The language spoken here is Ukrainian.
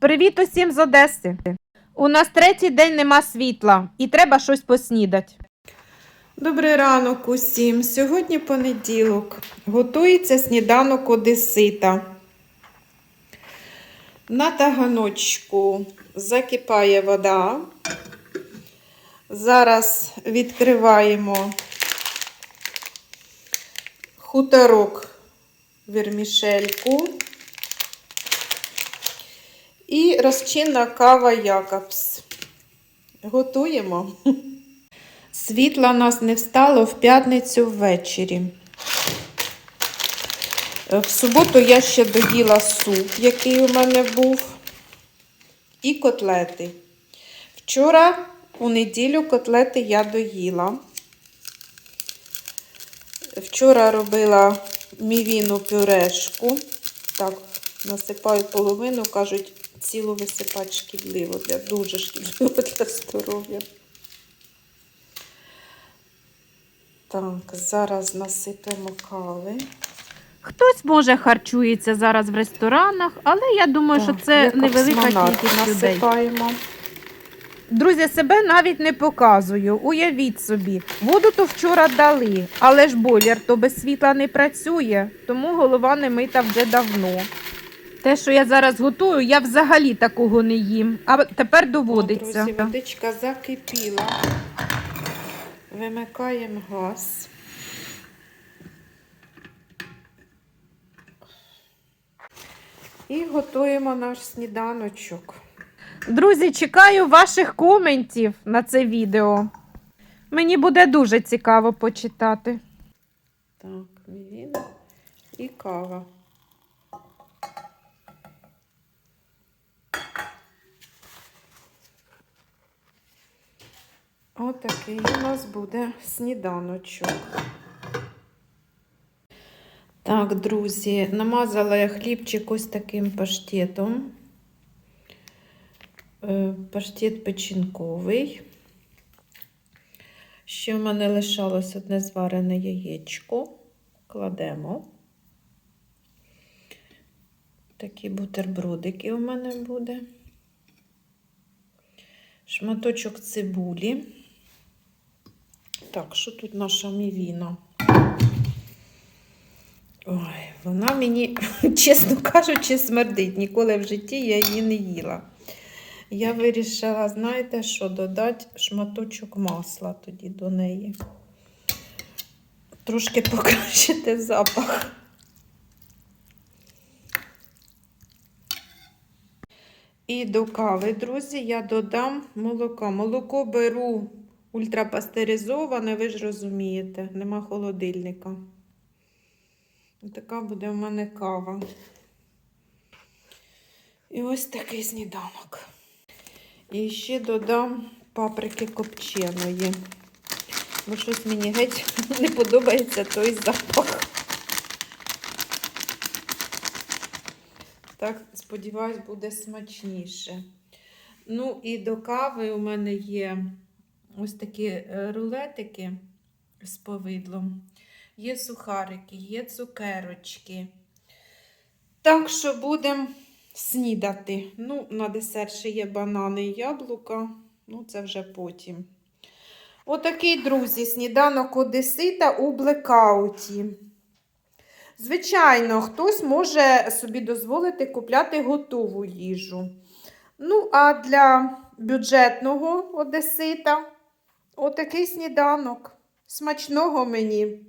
Привіт усім з Одеси. У нас третій день нема світла і треба щось поснідати. Добрий ранок усім. Сьогодні понеділок. Готується сніданок одесита. На таганочку закипає вода. Зараз відкриваємо хуторок вермішельку і розчинна кава Якобс. Готуємо. Світла нас не встало в п'ятницю ввечері. Е, В суботу я ще доїла суп, який у мене був, і котлети. Вчора, у неділю, котлети я доїла. Вчора робила мівіну пюрешку. Так, насипаю половину, кажуть, цілу висипати шкідливо, для, дуже шкідливо для здоров'я. Так, зараз насипемо кави. Хтось, може, харчується зараз в ресторанах, але я думаю, що це невелика кількість людей. насипаємо. Друзі, себе навіть не показую. Уявіть собі, воду то вчора дали, але ж бойлер то без світла не працює, тому голова не мита вже давно. Те, що я зараз готую, я взагалі такого не їм, а тепер О. Друзі, водичка закипіла. Вимикаємо газ. І готуємо наш сніданочок. Друзі, чекаю ваших коментів на це відео. Мені буде дуже цікаво почитати. Так, мівіна і кава. Отакий у нас буде сніданочок. Так, друзі, намазала я хлібчик ось таким паштетом. Е, Паштет печінковий. Ще в мене лишалось одне зварене яєчко. Кладемо. Такі бутербродики у мене буде. Шматочок цибулі. Так, що тут наша мівіна? Ой, вона мені, чесно кажучи, смердить. Ніколи в житті я її не їла. Я вирішила, знаєте, що додати шматочок масла тоді до неї. Трошки покращити запах. І до кави, друзі, я додам молоко. Молоко беру ультрапастеризоване, ви ж розумієте, нема холодильника. Така буде в мене кава. І ось такий сніданок. І ще додам паприки копченої. Бо щось мені геть не подобається той запах. Так, сподіваюсь, буде смачніше. Ну, і до кави у мене є ось такі е, рулетики з повидлом. Є сухарики, є цукерочки. Так що будемо снідати. Ну, на десерт ще є банани і яблука. Ну, це вже потім. Отакий, друзі, сніданок одесита у блекауті. Звичайно, хтось може собі дозволити купляти готову їжу. Ну, а для бюджетного одесита отакий сніданок. Смачного мені!